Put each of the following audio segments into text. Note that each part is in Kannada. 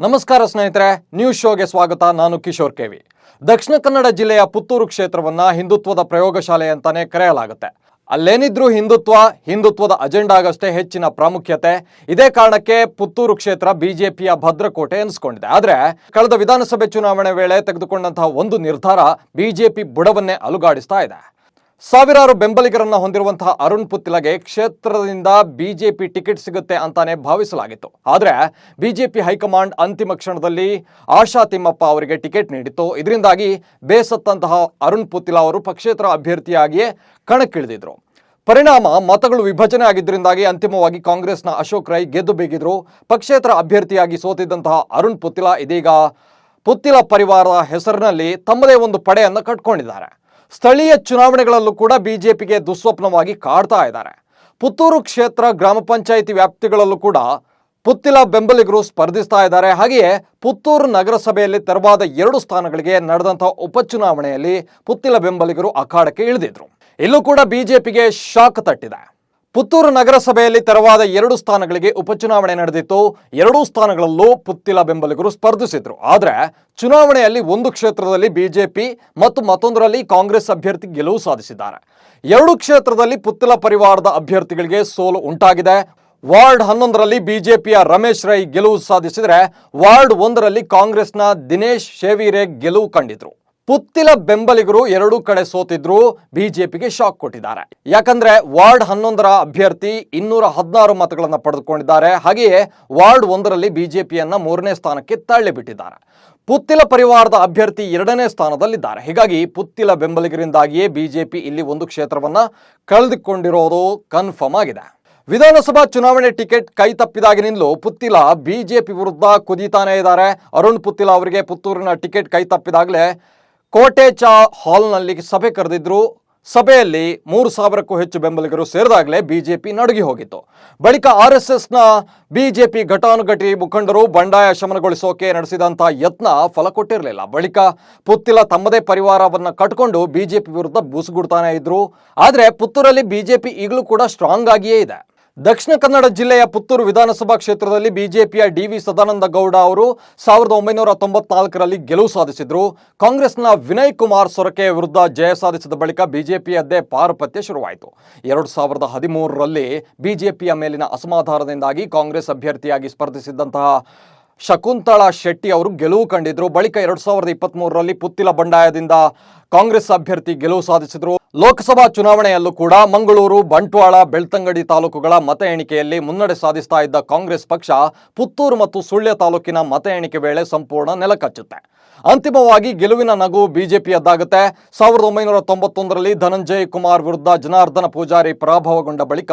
ನಮಸ್ಕಾರ ಸ್ನೇಹಿತರೆ ನ್ಯೂಸ್ ಶೋಗೆ ಸ್ವಾಗತ, ನಾನು ಕಿಶೋರ್ ಕೆವಿ ದಕ್ಷಿಣ ಕನ್ನಡ ಜಿಲ್ಲೆಯ ಪುತ್ತೂರು ಕ್ಷೇತ್ರವನ್ನ ಹಿಂದುತ್ವದ ಪ್ರಯೋಗಶಾಲೆ ಅಂತಾನೆ ಕರೆಯಲಾಗುತ್ತೆ. ಅಲ್ಲೇನಿದ್ರೂ ಹಿಂದುತ್ವ, ಹಿಂದುತ್ವದ ಅಜೆಂಡಾಗಷ್ಟೇ ಹೆಚ್ಚಿನ ಪ್ರಾಮುಖ್ಯತೆ. ಇದೇ ಕಾರಣಕ್ಕೆ ಪುತ್ತೂರು ಕ್ಷೇತ್ರ ಬಿಜೆಪಿಯ ಭದ್ರಕೋಟೆ ಎನಿಸ್ಕೊಂಡಿದೆ. ಆದರೆ, ಕಳೆದ ವಿಧಾನಸಭೆ ಚುನಾವಣೆ ವೇಳೆ ತೆಗೆದುಕೊಂಡಂತಹ ಒಂದು ನಿರ್ಧಾರ ಬಿಜೆಪಿ ಬುಡವನ್ನೇ ಅಲುಗಾಡಿಸ್ತಾ ಇದೆ. ಸಾವಿರಾರು ಬೆಂಬಲಿಗರನ್ನ ಹೊಂದಿರುವಂತಹ ಅರುಣ್ ಪುತ್ತಿಲಗೆ ಕ್ಷೇತ್ರದಿಂದ ಬಿಜೆಪಿ ಟಿಕೆಟ್ ಸಿಗುತ್ತೆ ಅಂತಾನೆ ಭಾವಿಸಲಾಗಿತ್ತು. ಆದ್ರೆ ಬಿಜೆಪಿ ಹೈಕಮಾಂಡ್ ಅಂತಿಮ ಕ್ಷಣದಲ್ಲಿ ಆಶಾ ತಿಮ್ಮಪ್ಪ ಅವರಿಗೆ ಟಿಕೆಟ್ ನೀಡಿತ್ತು. ಇದರಿಂದಾಗಿ ಬೇಸತ್ತಂತಹ ಅರುಣ್ ಪುತ್ತಿಲ ಅವರು ಪಕ್ಷೇತರ ಅಭ್ಯರ್ಥಿಯಾಗಿಯೇ ಕಣಕ್ಕಿಳಿದಿದ್ರು. ಪರಿಣಾಮ ಮತಗಳು ವಿಭಜನೆ ಆಗಿದ್ದರಿಂದಾಗಿ ಅಂತಿಮವಾಗಿ ಕಾಂಗ್ರೆಸ್ನ ಅಶೋಕ್ ರೈ ಗೆದ್ದು ಬೀಗಿದ್ರು. ಪಕ್ಷೇತರ ಅಭ್ಯರ್ಥಿಯಾಗಿ ಸೋತಿದ್ದಂತಹ ಅರುಣ್ ಪುತ್ತಿಲ ಇದೀಗ ಪುತ್ತಿಲ ಪರಿವಾರದ ಹೆಸರಿನಲ್ಲಿ ತಮ್ಮದೇ ಒಂದು ಪಡೆಯನ್ನು ಕಟ್ಕೊಂಡಿದ್ದಾರೆ. ಸ್ಥಳೀಯ ಚುನಾವಣೆಗಳಲ್ಲೂ ಕೂಡ ಬಿಜೆಪಿಗೆ ದುಸ್ವಪ್ನವಾಗಿ ಕಾಡ್ತಾ ಇದ್ದಾರೆ. ಪುತ್ತೂರು ಕ್ಷೇತ್ರ ಗ್ರಾಮ ಪಂಚಾಯಿತಿ ವ್ಯಾಪ್ತಿಗಳಲ್ಲೂ ಕೂಡ ಪುತ್ತಿಲ ಬೆಂಬಲಿಗರು ಸ್ಪರ್ಧಿಸ್ತಾ ಇದ್ದಾರೆ. ಹಾಗೆಯೇ ಪುತ್ತೂರು ನಗರಸಭೆಯಲ್ಲಿ ತೆರವಾದ ಎರಡು ಸ್ಥಾನಗಳಿಗೆ ನಡೆದಂತಹ ಉಪಚುನಾವಣೆಯಲ್ಲಿ ಪುತ್ತಿಲ ಬೆಂಬಲಿಗರು ಅಖಾಡಕ್ಕೆ ಇಳಿದಿದ್ರು. ಇಲ್ಲೂ ಕೂಡ ಬಿಜೆಪಿಗೆ ಶಾಕ್ ತಟ್ಟಿದೆ. ಪುತ್ತೂರು ನಗರಸಭೆಯಲ್ಲಿ ತೆರವಾದ ಎರಡು ಸ್ಥಾನಗಳಿಗೆ ಉಪಚುನಾವಣೆ ನಡೆದಿತ್ತು. ಎರಡೂ ಸ್ಥಾನಗಳಲ್ಲೂ ಪುತ್ತಿಲ ಬೆಂಬಲಿಗರು ಸ್ಪರ್ಧಿಸಿದ್ರು. ಆದರೆ ಚುನಾವಣೆಯಲ್ಲಿ ಒಂದು ಕ್ಷೇತ್ರದಲ್ಲಿ ಬಿಜೆಪಿ ಮತ್ತು ಮತ್ತೊಂದರಲ್ಲಿ ಕಾಂಗ್ರೆಸ್ ಅಭ್ಯರ್ಥಿ ಗೆಲುವು ಸಾಧಿಸಿದ್ದಾರೆ. ಎರಡು ಕ್ಷೇತ್ರದಲ್ಲಿ ಪುತ್ತಿಲ ಪರಿವಾರದ ಅಭ್ಯರ್ಥಿಗಳಿಗೆ ಸೋಲು ಉಂಟಾಗಿದೆ. ವಾರ್ಡ್ ಹನ್ನೊಂದರಲ್ಲಿ ಬಿಜೆಪಿಯ ರಮೇಶ್ ರೈ ಗೆಲುವು ಸಾಧಿಸಿದರೆ ವಾರ್ಡ್ ಒಂದರಲ್ಲಿ ಕಾಂಗ್ರೆಸ್ನ ದಿನೇಶ್ ಶೇವಿರೆ ಗೆಲುವು ಕಂಡಿದ್ರು. ಪುತ್ತಿಲ ಬೆಂಬಲಿಗರು ಎರಡೂ ಕಡೆ ಸೋತಿದ್ರು, ಬಿಜೆಪಿಗೆ ಶಾಕ್ ಕೊಟ್ಟಿದ್ದಾರೆ. ಯಾಕಂದ್ರೆ ವಾರ್ಡ್ ಹನ್ನೊಂದರ ಅಭ್ಯರ್ಥಿ ಇನ್ನೂರ ಹದಿನಾರು ಮತಗಳನ್ನು ಪಡೆದುಕೊಂಡಿದ್ದಾರೆ. ಹಾಗೆಯೇ ವಾರ್ಡ್ ಒಂದರಲ್ಲಿ ಬಿಜೆಪಿಯನ್ನ ಮೂರನೇ ಸ್ಥಾನಕ್ಕೆ ತಳ್ಳಿಬಿಟ್ಟಿದ್ದಾರೆ. ಪುತ್ತಿಲ ಪರಿವಾರದ ಅಭ್ಯರ್ಥಿ ಎರಡನೇ ಸ್ಥಾನದಲ್ಲಿದ್ದಾರೆ. ಹೀಗಾಗಿ ಪುತ್ತಿಲ ಬೆಂಬಲಿಗರಿಂದಾಗಿಯೇ ಬಿಜೆಪಿ ಇಲ್ಲಿ ಒಂದು ಕ್ಷೇತ್ರವನ್ನ ಕಳೆದುಕೊಂಡಿರೋದು ಕನ್ಫರ್ಮ್ ಆಗಿದೆ. ವಿಧಾನಸಭಾ ಚುನಾವಣೆ ಟಿಕೆಟ್ ಕೈ ತಪ್ಪಿದಾಗಿನಿಂದಲೂ ಪುತ್ತಿಲ ಬಿಜೆಪಿ ವಿರುದ್ಧ ಕುದೀತಾನೇ ಇದ್ದಾರೆ. ಅರುಣ್ ಪುತ್ತಿಲ ಅವರಿಗೆ ಪುತ್ತೂರಿನ ಟಿಕೆಟ್ ಕೈ ತಪ್ಪಿದಾಗಲೇ ಕೋಟೆ ಚಾ ಹಾಲ್ನಲ್ಲಿ ಸಭೆ ಕರೆದಿದ್ರು. ಸಭೆಯಲ್ಲಿ ಮೂರು ಸಾವಿರಕ್ಕೂ ಹೆಚ್ಚು ಬೆಂಬಲಿಗರು ಸೇರಿದಾಗಲೇ ಬಿಜೆಪಿ ನಡುಗಿ ಹೋಗಿತ್ತು. ಬಳಿಕ ಆರ್ ಎಸ್ ಎಸ್ನ ಬಿಜೆಪಿ ಘಟಾನುಘಟಿ ಮುಖಂಡರು ಬಂಡಾಯ ಶಮನಗೊಳಿಸೋಕೆ ನಡೆಸಿದಂಥ ಯತ್ನ ಫಲ ಕೊಟ್ಟಿರಲಿಲ್ಲ. ಬಳಿಕ ಪುತ್ತಿಲ ತಮ್ಮದೇ ಪರಿವಾರವನ್ನು ಕಟ್ಕೊಂಡು ಬಿಜೆಪಿ ವಿರುದ್ಧ ಬೂಸುಗುಡ್ತಾನೆ ಇದ್ರು. ಆದರೆ ಪುತ್ತೂರಲ್ಲಿ ಬಿಜೆಪಿ ಈಗಲೂ ಕೂಡ ಸ್ಟ್ರಾಂಗ್ ಆಗಿಯೇ ಇದೆ. ದಕ್ಷಿಣ ಕನ್ನಡ ಜಿಲ್ಲೆಯ ಪುತ್ತೂರು ವಿಧಾನಸಭಾ ಕ್ಷೇತ್ರದಲ್ಲಿ ಬಿಜೆಪಿಯ ಡಿ ವಿ ಸದಾನಂದ ಗೌಡ ಅವರು ಸಾವಿರದ ಒಂಬೈನೂರ ತೊಂಬತ್ನಾಲ್ಕರಲ್ಲಿ ಗೆಲುವು ಸಾಧಿಸಿದ್ರು. ಕಾಂಗ್ರೆಸ್ನ ವಿನಯ್ ಕುಮಾರ್ ಸೊರಕೆ ವಿರುದ್ಧ ಜಯ ಸಾಧಿಸಿದ ಬಳಿಕ ಬಿಜೆಪಿಯದ್ದೇ ಪಾರುಪತ್ಯ ಶುರುವಾಯಿತು. ಎರಡು ಸಾವಿರದ ಹದಿಮೂರರಲ್ಲಿ ಬಿಜೆಪಿಯ ಮೇಲಿನ ಅಸಮಾಧಾನದಿಂದಾಗಿ ಕಾಂಗ್ರೆಸ್ ಅಭ್ಯರ್ಥಿಯಾಗಿ ಸ್ಪರ್ಧಿಸಿದ್ದಂತಹ ಶಕುಂತಳಾ ಶೆಟ್ಟಿ ಅವರು ಗೆಲುವು ಕಂಡಿದ್ರು. ಬಳಿಕ ಎರಡ್ ಸಾವಿರದ ಇಪ್ಪತ್ತ್ ಮೂರರಲ್ಲಿ ಪುತ್ತಿಲ ಬಂಡಾಯದಿಂದ ಕಾಂಗ್ರೆಸ್ ಅಭ್ಯರ್ಥಿ ಗೆಲುವು ಸಾಧಿಸಿದ್ರು. ಲೋಕಸಭಾ ಚುನಾವಣೆಯಲ್ಲೂ ಕೂಡ ಮಂಗಳೂರು, ಬಂಟ್ವಾಳ, ಬೆಳ್ತಂಗಡಿ ತಾಲೂಕುಗಳ ಮತ ಎಣಿಕೆಯಲ್ಲಿ ಮುನ್ನಡೆ ಸಾಧಿಸ್ತಾ ಇದ್ದ ಕಾಂಗ್ರೆಸ್ ಪಕ್ಷ ಪುತ್ತೂರು ಮತ್ತು ಸುಳ್ಯ ತಾಲೂಕಿನ ಮತ ಎಣಿಕೆ ವೇಳೆ ಸಂಪೂರ್ಣ ನೆಲಕಚ್ಚುತ್ತೆ. ಅಂತಿಮವಾಗಿ ಗೆಲುವಿನ ನಗು ಬಿಜೆಪಿಯದ್ದಾಗುತ್ತೆ. ಸಾವಿರದ ಒಂಬೈನೂರ ತೊಂಬತ್ತೊಂದರಲ್ಲಿ ಧನಂಜಯ್ ಕುಮಾರ್ ವಿರುದ್ಧ ಜನಾರ್ದನ ಪೂಜಾರಿ ಪರಾಭವಗೊಂಡ ಬಳಿಕ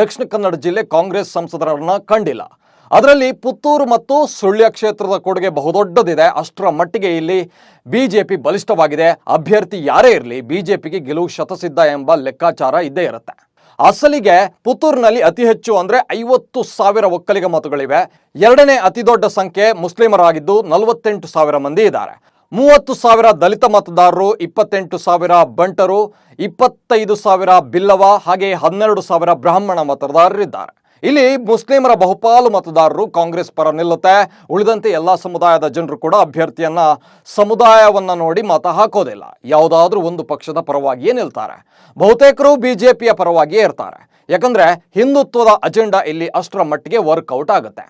ದಕ್ಷಿಣ ಕನ್ನಡ ಜಿಲ್ಲೆ ಕಾಂಗ್ರೆಸ್ ಸಂಸದರನ್ನ ಕಂಡಿಲ್ಲ. ಅದರಲ್ಲಿ ಪುತ್ತೂರು ಮತ್ತು ಸುಳ್ಯ ಕ್ಷೇತ್ರದ ಕೊಡುಗೆ ಬಹುದೊಡ್ಡದಿದೆ. ಅಷ್ಟರ ಮಟ್ಟಿಗೆ ಇಲ್ಲಿ ಬಿಜೆಪಿ ಬಲಿಷ್ಠವಾಗಿದೆ. ಅಭ್ಯರ್ಥಿ ಯಾರೇ ಇರಲಿ, ಬಿಜೆಪಿಗೆ ಗೆಲುವು ಶತಸಿದ್ಧ ಎಂಬ ಲೆಕ್ಕಾಚಾರ ಇದ್ದೇ ಇರುತ್ತೆ. ಅಸಲಿಗೆ ಪುತ್ತೂರಿನಲ್ಲಿ ಅತಿ ಹೆಚ್ಚು ಅಂದ್ರೆ ಐವತ್ತು ಸಾವಿರ ಒಕ್ಕಲಿಗ ಮತಗಳಿವೆ. ಎರಡನೇ ಅತಿ ದೊಡ್ಡ ಸಂಖ್ಯೆ ಮುಸ್ಲಿಮರಾಗಿದ್ದು ನಲವತ್ತೆಂಟು ಸಾವಿರ ಮಂದಿ ಇದ್ದಾರೆ. ಮೂವತ್ತು ಸಾವಿರ ದಲಿತ ಮತದಾರರು, ಇಪ್ಪತ್ತೆಂಟು ಸಾವಿರ ಬಂಟರು, ಇಪ್ಪತ್ತೈದು ಸಾವಿರ ಬಿಲ್ಲವ, ಹಾಗೆ ಹನ್ನೆರಡು ಸಾವಿರ ಬ್ರಾಹ್ಮಣ ಮತದಾರರಿದ್ದಾರೆ. ಇಲ್ಲಿ ಮುಸ್ಲಿಮರ ಬಹುಪಾಲು ಮತದಾರರು ಕಾಂಗ್ರೆಸ್ ಪರ ನಿಲ್ಲುತ್ತೆ. ಉಳಿದಂತೆ ಎಲ್ಲ ಸಮುದಾಯದ ಜನರು ಕೂಡ ಅಭ್ಯರ್ಥಿಯನ್ನ, ಸಮುದಾಯವನ್ನ ನೋಡಿ ಮತ ಹಾಕೋದಿಲ್ಲ. ಯಾವುದಾದ್ರೂ ಒಂದು ಪಕ್ಷದ ಪರವಾಗಿಯೇ ನಿಲ್ತಾರೆ. ಬಹುತೇಕರು ಬಿಜೆಪಿಯ ಪರವಾಗಿಯೇ ಇರ್ತಾರೆ. ಯಾಕಂದ್ರೆ ಹಿಂದುತ್ವದ ಅಜೆಂಡಾ ಇಲ್ಲಿ ಅಷ್ಟರ ಮಟ್ಟಿಗೆ ವರ್ಕೌಟ್ ಆಗುತ್ತೆ.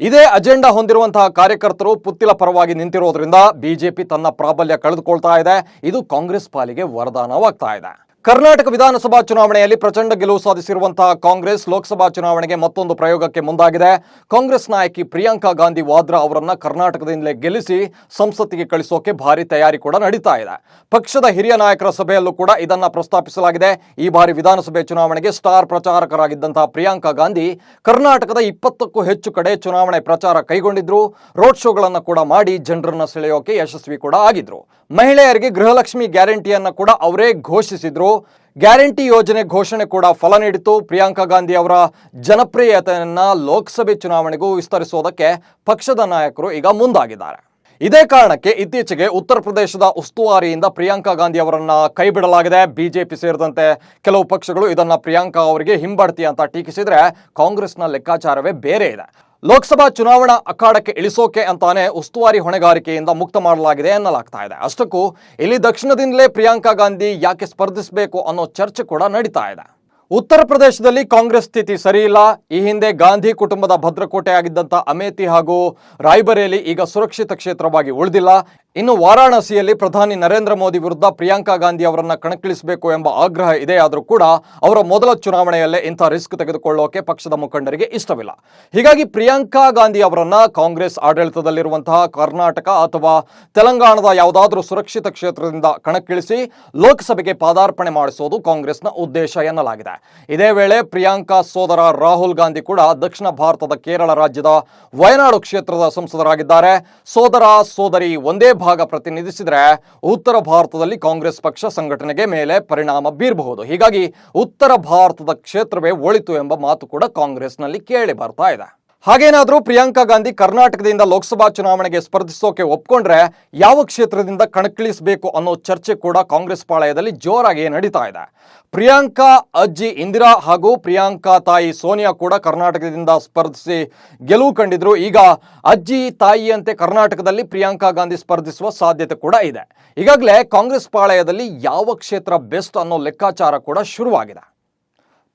ಇದೇ ಅಜೆಂಡಾ ಹೊಂದಿರುವಂತಹ ಕಾರ್ಯಕರ್ತರು ಪುತ್ತಿಲ ಪರವಾಗಿ ನಿಂತಿರೋದ್ರಿಂದ ಬಿಜೆಪಿ ತನ್ನ ಪ್ರಾಬಲ್ಯ ಕಳೆದುಕೊಳ್ತಾ ಇದೆ. ಇದು ಕಾಂಗ್ರೆಸ್ ಪಾಲಿಗೆ ವರದಾನವಾಗ್ತಾ ಇದೆ. ಕರ್ನಾಟಕ ವಿಧಾನಸಭಾ ಚುನಾವಣೆಯಲ್ಲಿ ಪ್ರಚಂಡ ಗೆಲುವು ಸಾಧಿಸಿರುವಂತಹ ಕಾಂಗ್ರೆಸ್ ಲೋಕಸಭಾ ಚುನಾವಣೆಗೆ ಮತ್ತೊಂದು ಪ್ರಯೋಗಕ್ಕೆ ಮುಂದಾಗಿದೆ. ಕಾಂಗ್ರೆಸ್ ನಾಯಕಿ ಪ್ರಿಯಾಂಕಾ ಗಾಂಧಿ ವಾದ್ರಾ ಅವರನ್ನ ಕರ್ನಾಟಕದಿಂದಲೇ ಗೆಲ್ಲಿಸಿ ಸಂಸತ್ತಿಗೆ ಕಳಿಸೋಕೆ ಭಾರಿ ತಯಾರಿ ಕೂಡ ನಡೀತಾ ಇದೆ. ಪಕ್ಷದ ಹಿರಿಯ ನಾಯಕರ ಸಭೆಯಲ್ಲೂ ಕೂಡ ಇದನ್ನ ಪ್ರಸ್ತಾಪಿಸಲಾಗಿದೆ. ಈ ಬಾರಿ ವಿಧಾನಸಭೆ ಚುನಾವಣೆಗೆ ಸ್ಟಾರ್ ಪ್ರಚಾರಕರಾಗಿದ್ದಂತಹ ಪ್ರಿಯಾಂಕಾ ಗಾಂಧಿ ಕರ್ನಾಟಕದ ಇಪ್ಪತ್ತಕ್ಕೂ ಹೆಚ್ಚು ಕಡೆ ಚುನಾವಣೆ ಪ್ರಚಾರ ಕೈಗೊಂಡಿದ್ರು. ರೋಡ್ ಶೋಗಳನ್ನು ಕೂಡ ಮಾಡಿ ಜನರನ್ನ ಸೆಳೆಯೋಕೆ ಯಶಸ್ವಿ ಕೂಡ ಆಗಿದ್ರು. ಮಹಿಳೆಯರಿಗೆ ಗೃಹಲಕ್ಷ್ಮಿ ಗ್ಯಾರಂಟಿಯನ್ನ ಕೂಡ ಅವರೇ ಘೋಷಿಸಿದ್ರು. ಗ್ಯಾರಂಟಿ ಯೋಜನೆ ಘೋಷಣೆ ಕೂಡ ಫಲ ನೀಡಿತು ಪ್ರಿಯಾಂಕಾ ಗಾಂಧಿ ಅವರ ಜನಪ್ರಿಯತೆಯನ್ನು ಲೋಕಸಭೆ ಚುನಾವಣೆಗೂ ವಿಸ್ತರಿಸುವುದಕ್ಕೆ ಪಕ್ಷದ ನಾಯಕರು ಈಗ ಮುಂದಾಗಿದ್ದಾರೆ. ಇದೇ ಕಾರಣಕ್ಕೆ ಇತ್ತೀಚೆಗೆ ಉತ್ತರ ಪ್ರದೇಶದ ಉಸ್ತುವಾರಿಯಿಂದ ಪ್ರಿಯಾಂಕಾ ಗಾಂಧಿ ಅವರನ್ನ ಕೈಬಿಡಲಾಗಿದೆ. ಬಿಜೆಪಿ ಸೇರಿದಂತೆ ಕೆಲವು ಪಕ್ಷಗಳು ಇದನ್ನ ಪ್ರಿಯಾಂಕಾ ಅವರಿಗೆ ಹಿಂಬಡ್ತಿ ಅಂತ ಟೀಕಿಸಿದ್ರೆ ಕಾಂಗ್ರೆಸ್ನ ಲೆಕ್ಕಾಚಾರವೇ ಬೇರೆ ಇದೆ. ಲೋಕಸಭಾ ಚುನಾವಣಾ ಅಖಾಡಕ್ಕೆ ಇಳಿಸೋಕೆ ಅಂತಾನೆ ಉಸ್ತುವಾರಿ ಹೊಣೆಗಾರಿಕೆಯಿಂದ ಮುಕ್ತ ಮಾಡಲಾಗಿದೆ ಎನ್ನಲಾಗ್ತಾ ಇದೆ. ಅಷ್ಟಕ್ಕೂ ಇಲ್ಲಿ ದಕ್ಷಿಣದಿಂದಲೇ ಪ್ರಿಯಾಂಕಾ ಗಾಂಧಿ ಯಾಕೆ ಸ್ಪರ್ಧಿಸಬೇಕು ಅನ್ನೋ ಚರ್ಚೆ ಕೂಡ ನಡೀತಾ ಇದೆ. ಉತ್ತರ ಪ್ರದೇಶದಲ್ಲಿ ಕಾಂಗ್ರೆಸ್ ಸ್ಥಿತಿ ಸರಿಯಿಲ್ಲ. ಈ ಹಿಂದೆ ಗಾಂಧಿ ಕುಟುಂಬದ ಭದ್ರಕೋಟೆಯಾಗಿದ್ದಂಥ ಅಮೇಥಿ ಹಾಗೂ ರಾಯ್ಬರೇಲಿ ಈಗ ಸುರಕ್ಷಿತ ಕ್ಷೇತ್ರವಾಗಿ ಉಳಿದಿಲ್ಲ. ಇನ್ನು ವಾರಾಣಸಿಯಲ್ಲಿ ಪ್ರಧಾನಿ ನರೇಂದ್ರ ಮೋದಿ ವಿರುದ್ಧ ಪ್ರಿಯಾಂಕಾ ಗಾಂಧಿ ಅವರನ್ನ ಕಣಕ್ಕಿಳಿಸಬೇಕು ಎಂಬ ಆಗ್ರಹ ಇದೆ ಆದರೂ ಕೂಡ ಅವರ ಮೊದಲ ಚುನಾವಣೆಯಲ್ಲೇ ಇಂಥ ರಿಸ್ಕ್ ತೆಗೆದುಕೊಳ್ಳೋಕೆ ಪಕ್ಷದ ಮುಖಂಡರಿಗೆ ಇಷ್ಟವಿಲ್ಲ. ಹೀಗಾಗಿ ಪ್ರಿಯಾಂಕಾ ಗಾಂಧಿ ಅವರನ್ನ ಕಾಂಗ್ರೆಸ್ ಆಡಳಿತದಲ್ಲಿರುವಂತಹ ಕರ್ನಾಟಕ ಅಥವಾ ತೆಲಂಗಾಣದ ಯಾವುದಾದ್ರೂ ಸುರಕ್ಷಿತ ಕ್ಷೇತ್ರದಿಂದ ಕಣಕ್ಕಿಳಿಸಿ ಲೋಕಸಭೆಗೆ ಪಾದಾರ್ಪಣೆ ಮಾಡಿಸೋದು ಕಾಂಗ್ರೆಸ್ನ ಉದ್ದೇಶ ಎನ್ನಲಾಗಿದೆ. ಇದೇ ವೇಳೆ ಪ್ರಿಯಾಂಕಾ ಸೋದರ ರಾಹುಲ್ ಗಾಂಧಿ ಕೂಡ ದಕ್ಷಿಣ ಭಾರತದ ಕೇರಳ ರಾಜ್ಯದ ವಯನಾಡು ಕ್ಷೇತ್ರದ ಸಂಸದರಾಗಿದ್ದಾರೆ. ಸೋದರ, ಸೋದರಿ ಒಂದೇ ಭಾಗ ಪ್ರತಿನಿಧಿಸಿದರೆ ಉತ್ತರ ಭಾರತದಲ್ಲಿ ಕಾಂಗ್ರೆಸ್ ಪಕ್ಷ ಸಂಘಟನೆಗೆ ಮೇಲೆ ಪರಿಣಾಮ ಬೀರಬಹುದು. ಹೀಗಾಗಿ ಉತ್ತರ ಭಾರತದ ಕ್ಷೇತ್ರವೇ ಒಳಿತು ಎಂಬ ಮಾತು ಕೂಡ ಕಾಂಗ್ರೆಸ್ನಲ್ಲಿ ಕೇಳಿ ಬರ್ತಾ ಇದೆ. ಹಾಗೇನಾದ್ರೂ ಪ್ರಿಯಾಂಕಾ ಗಾಂಧಿ ಕರ್ನಾಟಕದಿಂದ ಲೋಕಸಭಾ ಚುನಾವಣೆಗೆ ಸ್ಪರ್ಧಿಸೋಕೆ ಒಪ್ಕೊಂಡ್ರೆ ಯಾವ ಕ್ಷೇತ್ರದಿಂದ ಕಣಕ್ಕಿಳಿಸಬೇಕು ಅನ್ನೋ ಚರ್ಚೆ ಕೂಡ ಕಾಂಗ್ರೆಸ್ ಪಾಳಯದಲ್ಲಿ ಜೋರಾಗಿ ನಡೀತಾ ಇದೆ. ಪ್ರಿಯಾಂಕಾ, ಅಜ್ಜಿ ಇಂದಿರಾ ಹಾಗೂ ಪ್ರಿಯಾಂಕಾ ತಾಯಿ ಸೋನಿಯಾ ಕೂಡ ಕರ್ನಾಟಕದಿಂದ ಸ್ಪರ್ಧಿಸಿ ಗೆಲುವು ಕಂಡಿದ್ರು. ಈಗ ಅಜ್ಜಿ, ತಾಯಿಯಂತೆ ಕರ್ನಾಟಕದಲ್ಲಿ ಪ್ರಿಯಾಂಕಾ ಗಾಂಧಿ ಸ್ಪರ್ಧಿಸುವ ಸಾಧ್ಯತೆ ಕೂಡ ಇದೆ. ಈಗಾಗಲೇ ಕಾಂಗ್ರೆಸ್ ಪಾಳಯದಲ್ಲಿ ಯಾವ ಕ್ಷೇತ್ರ ಬೆಸ್ಟ್ ಅನ್ನೋ ಲೆಕ್ಕಾಚಾರ ಕೂಡ ಶುರುವಾಗಿದೆ.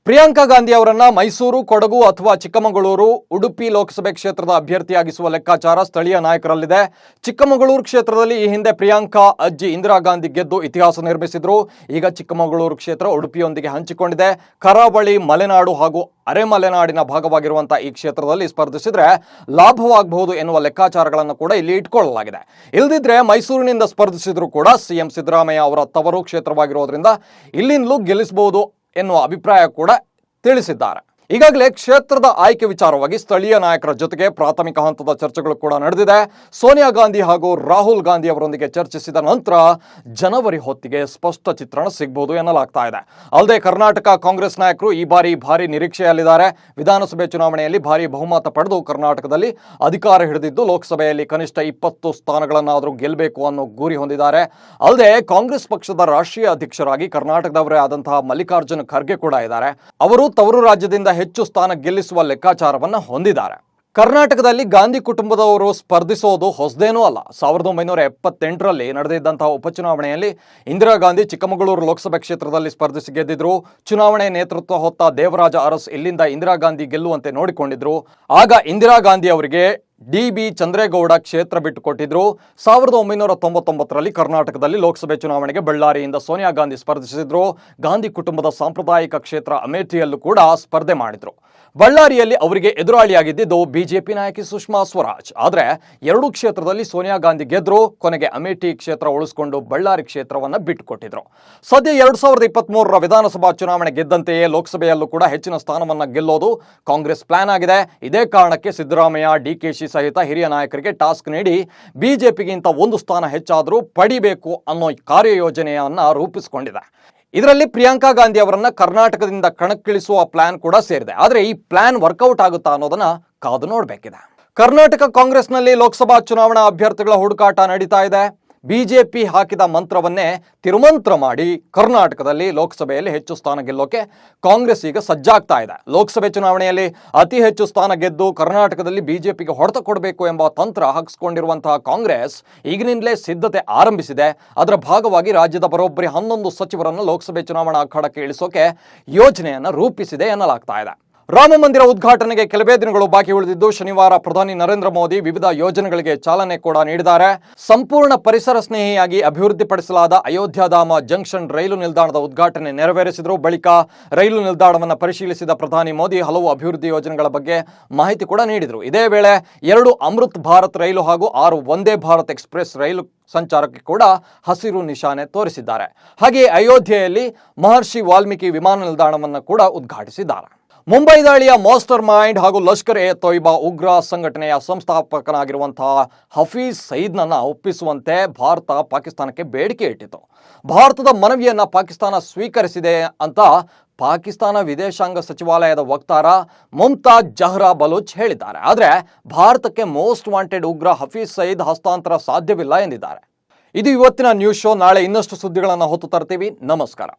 ಪ್ರಿಯಾಂಕಾ ಗಾಂಧಿ ಅವರನ್ನ ಮೈಸೂರು, ಕೊಡಗು ಅಥವಾ ಚಿಕ್ಕಮಗಳೂರು, ಉಡುಪಿ ಲೋಕಸಭೆ ಕ್ಷೇತ್ರದ ಅಭ್ಯರ್ಥಿಯಾಗಿಸುವ ಲೆಕ್ಕಾಚಾರ ಸ್ಥಳೀಯ ನಾಯಕರಲ್ಲಿದೆ. ಚಿಕ್ಕಮಗಳೂರು ಕ್ಷೇತ್ರದಲ್ಲಿ ಈ ಹಿಂದೆ ಪ್ರಿಯಾಂಕಾ, ಅಜ್ಜಿ ಇಂದಿರಾ ಗಾಂಧಿ ಗೆದ್ದು ಇತಿಹಾಸ ನಿರ್ಮಿಸಿದ್ರು. ಈಗ ಚಿಕ್ಕಮಗಳೂರು ಕ್ಷೇತ್ರ ಉಡುಪಿಯೊಂದಿಗೆ ಹಂಚಿಕೊಂಡಿದೆ. ಕರಾವಳಿ, ಮಲೆನಾಡು ಹಾಗೂ ಅರೆಮಲೆನಾಡಿನ ಭಾಗವಾಗಿರುವಂತಹ ಈ ಕ್ಷೇತ್ರದಲ್ಲಿ ಸ್ಪರ್ಧಿಸಿದ್ರೆ ಲಾಭವಾಗಬಹುದು ಎನ್ನುವ ಲೆಕ್ಕಾಚಾರಗಳನ್ನು ಕೂಡ ಇಲ್ಲಿ ಇಟ್ಕೊಳ್ಳಲಾಗಿದೆ. ಇಲ್ದಿದ್ರೆ ಮೈಸೂರಿನಿಂದ ಸ್ಪರ್ಧಿಸಿದ್ರು ಕೂಡ ಸಿಎಂ ಸಿದ್ದರಾಮಯ್ಯ ಅವರ ತವರು ಕ್ಷೇತ್ರವಾಗಿರೋದ್ರಿಂದ ಇಲ್ಲಿಂದಲೂ ಗೆಲ್ಲಿಸಬಹುದು ಎನ್ನುವ ಅಭಿಪ್ರಾಯ ಕೂಡ ತಿಳಿಸಿದ್ದಾರೆ. ಈಗಾಗಲೇ ಕ್ಷೇತ್ರದ ಆಯ್ಕೆ ವಿಚಾರವಾಗಿ ಸ್ಥಳೀಯ ನಾಯಕರ ಜೊತೆಗೆ ಪ್ರಾಥಮಿಕ ಹಂತದ ಚರ್ಚೆಗಳು ಕೂಡ ನಡೆದಿದೆ. ಸೋನಿಯಾ ಗಾಂಧಿ ಹಾಗೂ ರಾಹುಲ್ ಗಾಂಧಿ ಅವರೊಂದಿಗೆ ಚರ್ಚಿಸಿದ ನಂತರ ಜನವರಿ ಹೊತ್ತಿಗೆ ಸ್ಪಷ್ಟ ಚಿತ್ರಣ ಸಿಗಬಹುದು ಎನ್ನಲಾಗ್ತಾ ಇದೆ. ಅಲ್ಲದೆ ಕರ್ನಾಟಕ ಕಾಂಗ್ರೆಸ್ ನಾಯಕರು ಈ ಬಾರಿ ಭಾರಿ ನಿರೀಕ್ಷೆಯಲ್ಲಿದ್ದಾರೆ. ವಿಧಾನಸಭೆ ಚುನಾವಣೆಯಲ್ಲಿ ಭಾರಿ ಬಹುಮತ ಪಡೆದು ಕರ್ನಾಟಕದಲ್ಲಿ ಅಧಿಕಾರ ಹಿಡಿದಿದ್ದು ಲೋಕಸಭೆಯಲ್ಲಿ ಕನಿಷ್ಠ ಇಪ್ಪತ್ತು ಸ್ಥಾನಗಳನ್ನಾದರೂ ಗೆಲ್ಲಬೇಕು ಅನ್ನೋ ಗುರಿ ಹೊಂದಿದ್ದಾರೆ. ಅಲ್ಲದೆ ಕಾಂಗ್ರೆಸ್ ಪಕ್ಷದ ರಾಷ್ಟ್ರೀಯ ಅಧ್ಯಕ್ಷರಾಗಿ ಕರ್ನಾಟಕದವರೇ ಆದಂತಹ ಮಲ್ಲಿಕಾರ್ಜುನ್ ಖರ್ಗೆ ಕೂಡ ಇದ್ದಾರೆ. ಅವರು ತವರು ರಾಜ್ಯದಿಂದ ಹೆಚ್ಚು ಸ್ಥಾನ ಗೆಲ್ಲಿಸುವ ಲೆಕ್ಕಾಚಾರವನ್ನು ಹೊಂದಿದ್ದಾರೆ. ಕರ್ನಾಟಕದಲ್ಲಿ ಗಾಂಧಿ ಕುಟುಂಬದವರು ಸ್ಪರ್ಧಿಸೋದು ಹೊಸದೇನೂ ಅಲ್ಲ. ಸಾವಿರದ ಒಂಬೈನೂರ ಎಪ್ಪತ್ತೆಂಟರಲ್ಲಿ ನಡೆದಿದ್ದಂತಹ ಉಪಚುನಾವಣೆಯಲ್ಲಿ ಇಂದಿರಾ ಗಾಂಧಿ ಚಿಕ್ಕಮಗಳೂರು ಲೋಕಸಭೆ ಕ್ಷೇತ್ರದಲ್ಲಿ ಸ್ಪರ್ಧಿಸಿ ಗೆದ್ದಿದ್ರು. ಚುನಾವಣೆ ನೇತೃತ್ವ ಹೊತ್ತ ದೇವರಾಜ ಅರಸ್ ಇಲ್ಲಿಂದ ಇಂದಿರಾ ಗಾಂಧಿ ಗೆಲ್ಲುವಂತೆ ನೋಡಿಕೊಂಡಿದ್ರು. ಆಗ ಇಂದಿರಾ ಗಾಂಧಿ ಅವರಿಗೆ ಡಿ ಬಿ ಚಂದ್ರೇಗೌಡ ಕ್ಷೇತ್ರ ಬಿಟ್ಟುಕೊಟ್ಟಿದ್ರು. ಸಾವಿರದ ಒಂಬೈನೂರ ತೊಂಬತ್ತೊಂಬತ್ತರಲ್ಲಿ ಕರ್ನಾಟಕದಲ್ಲಿ ಲೋಕಸಭೆ ಚುನಾವಣೆಗೆ ಬಳ್ಳಾರಿಯಿಂದ ಸೋನಿಯಾ ಗಾಂಧಿ ಸ್ಪರ್ಧಿಸಿದ್ರು. ಗಾಂಧಿ ಕುಟುಂಬದ ಸಾಂಪ್ರದಾಯಿಕ ಕ್ಷೇತ್ರ ಅಮೇಠಿಯಲ್ಲೂ ಕೂಡ ಸ್ಪರ್ಧೆ ಮಾಡಿದ್ರು. ಬಳ್ಳಾರಿಯಲ್ಲಿ ಅವರಿಗೆ ಎದುರಾಳಿಯಾಗಿದ್ದು ಬಿಜೆಪಿ ನಾಯಕಿ ಸುಷ್ಮಾ ಸ್ವರಾಜ್. ಆದರೆ ಎರಡು ಕ್ಷೇತ್ರದಲ್ಲಿ ಸೋನಿಯಾ ಗಾಂಧಿ ಗೆದ್ರು, ಕೊನೆಗೆ ಅಮೇಠಿ ಕ್ಷೇತ್ರ ಉಳಿಸಿಕೊಂಡು ಬಳ್ಳಾರಿ ಕ್ಷೇತ್ರವನ್ನು ಬಿಟ್ಟುಕೊಟ್ಟಿದ್ರು. ಸದ್ಯ ಎರಡ್ ಸಾವಿರದ ಇಪ್ಪತ್ಮೂರರ ವಿಧಾನಸಭಾ ಚುನಾವಣೆ ಗೆದ್ದಂತೆಯೇ ಲೋಕಸಭೆಯಲ್ಲೂ ಕೂಡ ಹೆಚ್ಚಿನ ಸ್ಥಾನವನ್ನು ಗೆಲ್ಲೋದು ಕಾಂಗ್ರೆಸ್ ಪ್ಲಾನ್ ಆಗಿದೆ. ಇದೇ ಕಾರಣಕ್ಕೆ ಸಿದ್ದರಾಮಯ್ಯ ಡಿಕೆಶಿ ಸಹಿತ ಹಿರಿಯ ನಾಯಕರಿಗೆ ಟಾಸ್ಕ್ ನೀಡಿ ಬಿಜೆಪಿಗಿಂತ ಒಂದು ಸ್ಥಾನ ಹೆಚ್ಚಾದರೂ ಪಡಿಬೇಕು ಅನ್ನೋ ಕಾರ್ಯಯೋಜನೆಯನ್ನು ರೂಪಿಸಿಕೊಂಡಿದೆ. ಇದರಲ್ಲಿ ಪ್ರಿಯಾಂಕಾ ಗಾಂಧಿ ಅವರನ್ನು ಕರ್ನಾಟಕದಿಂದ ಕಣಕ್ಕಿಳಿಸುವ ಪ್ಲಾನ್ ಕೂಡ ಸೇರಿದೆ. ಆದರೆ ಈ ಪ್ಲಾನ್ ವರ್ಕೌಟ್ ಆಗುತ್ತಾ ಅನ್ನೋದನ್ನ ಕಾದು ನೋಡಬೇಕಿದೆ. ಕರ್ನಾಟಕ ಕಾಂಗ್ರೆಸ್ನಲ್ಲಿ ಲೋಕಸಭಾ ಚುನಾವಣಾ ಅಭ್ಯರ್ಥಿಗಳ ಹುಡುಕಾಟ ನಡೀತಾ ಇದೆ. ಬಿಜೆಪಿ ಹಾಕಿದ ಮಂತ್ರವನ್ನೇ ತಿರುಮಂತ್ರ ಮಾಡಿ ಕರ್ನಾಟಕದಲ್ಲಿ ಲೋಕಸಭೆಯಲ್ಲಿ ಹೆಚ್ಚು ಸ್ಥಾನ ಗೆಲ್ಲೋಕೆ ಕಾಂಗ್ರೆಸ್ ಈಗ ಸಜ್ಜಾಗ್ತಾ ಇದೆ. ಲೋಕಸಭೆ ಚುನಾವಣೆಯಲ್ಲಿ ಅತಿ ಹೆಚ್ಚು ಸ್ಥಾನ ಗೆದ್ದು ಕರ್ನಾಟಕದಲ್ಲಿ ಬಿಜೆಪಿಗೆ ಹೊಡೆತ ಕೊಡಬೇಕು ಎಂಬ ತಂತ್ರ ಹಾಕಿಸ್ಕೊಂಡಿರುವಂತಹ ಕಾಂಗ್ರೆಸ್ ಈಗಿನಿಂದಲೇ ಸಿದ್ಧತೆ ಆರಂಭಿಸಿದೆ. ಅದರ ಭಾಗವಾಗಿ ರಾಜ್ಯದ ಬರೋಬ್ಬರಿ ಹನ್ನೊಂದು ಸಚಿವರನ್ನು ಲೋಕಸಭೆ ಚುನಾವಣಾ ಅಖಾಡಕ್ಕೆ ಇಳಿಸೋಕೆ ಯೋಜನೆಯನ್ನು ರೂಪಿಸಿದೆ ಎನ್ನಲಾಗ್ತಾ ಇದೆ. ರಾಮ ಮಂದಿರ ಉದ್ಘಾಟನೆಗೆ ಕೆಲವೇ ದಿನಗಳು ಬಾಕಿ ಉಳಿದಿದ್ದು ಶನಿವಾರ ಪ್ರಧಾನಿ ನರೇಂದ್ರ ಮೋದಿ ವಿವಿಧ ಯೋಜನೆಗಳಿಗೆ ಚಾಲನೆ ಕೂಡ ನೀಡಿದ್ದಾರೆ. ಸಂಪೂರ್ಣ ಪರಿಸರ ಸ್ನೇಹಿಯಾಗಿ ಅಭಿವೃದ್ಧಿಪಡಿಸಲಾದ ಅಯೋಧ್ಯಧಾಮ ಜಂಕ್ಷನ್ ರೈಲು ನಿಲ್ದಾಣದ ಉದ್ಘಾಟನೆ ನೆರವೇರಿಸಿದರು. ಬಳಿಕ ರೈಲು ನಿಲ್ದಾಣವನ್ನು ಪರಿಶೀಲಿಸಿದ ಪ್ರಧಾನಿ ಮೋದಿ ಹಲವು ಅಭಿವೃದ್ಧಿ ಯೋಜನೆಗಳ ಬಗ್ಗೆ ಮಾಹಿತಿ ಕೂಡ ನೀಡಿದರು. ಇದೇ ವೇಳೆ ಎರಡು ಅಮೃತ್ ಭಾರತ್ ರೈಲು ಹಾಗೂ ಆರು ವಂದೇ ಭಾರತ್ ಎಕ್ಸ್ಪ್ರೆಸ್ ರೈಲು ಸಂಚಾರಕ್ಕೆ ಕೂಡ ಹಸಿರು ನಿಶಾನೆ ತೋರಿಸಿದ್ದಾರೆ. ಹಾಗೆಯೇ ಅಯೋಧ್ಯೆಯಲ್ಲಿ ಮಹರ್ಷಿ ವಾಲ್ಮೀಕಿ ವಿಮಾನ ನಿಲ್ದಾಣವನ್ನು ಕೂಡ ಉದ್ಘಾಟಿಸಿದ್ದಾರೆ. ಮುಂಬೈ ದಾಳಿಯ ಮಾಸ್ಟರ್ ಮೈಂಡ್ ಹಾಗೂ ಲಷ್ಕರ್ ಎ ತೊಯ್ಬಾ ಉಗ್ರ ಸಂಘಟನೆಯ ಸಂಸ್ಥಾಪಕನಾಗಿರುವಂತಹ ಹಫೀಜ್ ಸಯೀದ್ನನ್ನು ಒಪ್ಪಿಸುವಂತೆ ಭಾರತ ಪಾಕಿಸ್ತಾನಕ್ಕೆ ಬೇಡಿಕೆ ಇಟ್ಟಿತು ಭಾರತದ ಮನವಿಯನ್ನು ಪಾಕಿಸ್ತಾನ ಸ್ವೀಕರಿಸಿದೆ ಅಂತ ಪಾಕಿಸ್ತಾನ ವಿದೇಶಾಂಗ ಸಚಿವಾಲಯದ ವಕ್ತಾರ ಮುಮ್ತಾಜ್ ಜಹ್ರಾ ಬಲೂಚ್ ಹೇಳಿದ್ದಾರೆ. ಆದರೆ ಭಾರತಕ್ಕೆ ಮೋಸ್ಟ್ ವಾಂಟೆಡ್ ಉಗ್ರ ಹಫೀಜ್ ಸಯೀದ್ ಹಸ್ತಾಂತರ ಸಾಧ್ಯವಿಲ್ಲ ಎಂದಿದ್ದಾರೆ. ಇದು ಇವತ್ತಿನ ನ್ಯೂಸ್ ಶೋ. ನಾಳೆ ಇನ್ನಷ್ಟು ಸುದ್ದಿಗಳನ್ನು ಹೊತ್ತು ತರ್ತೀವಿ. ನಮಸ್ಕಾರ.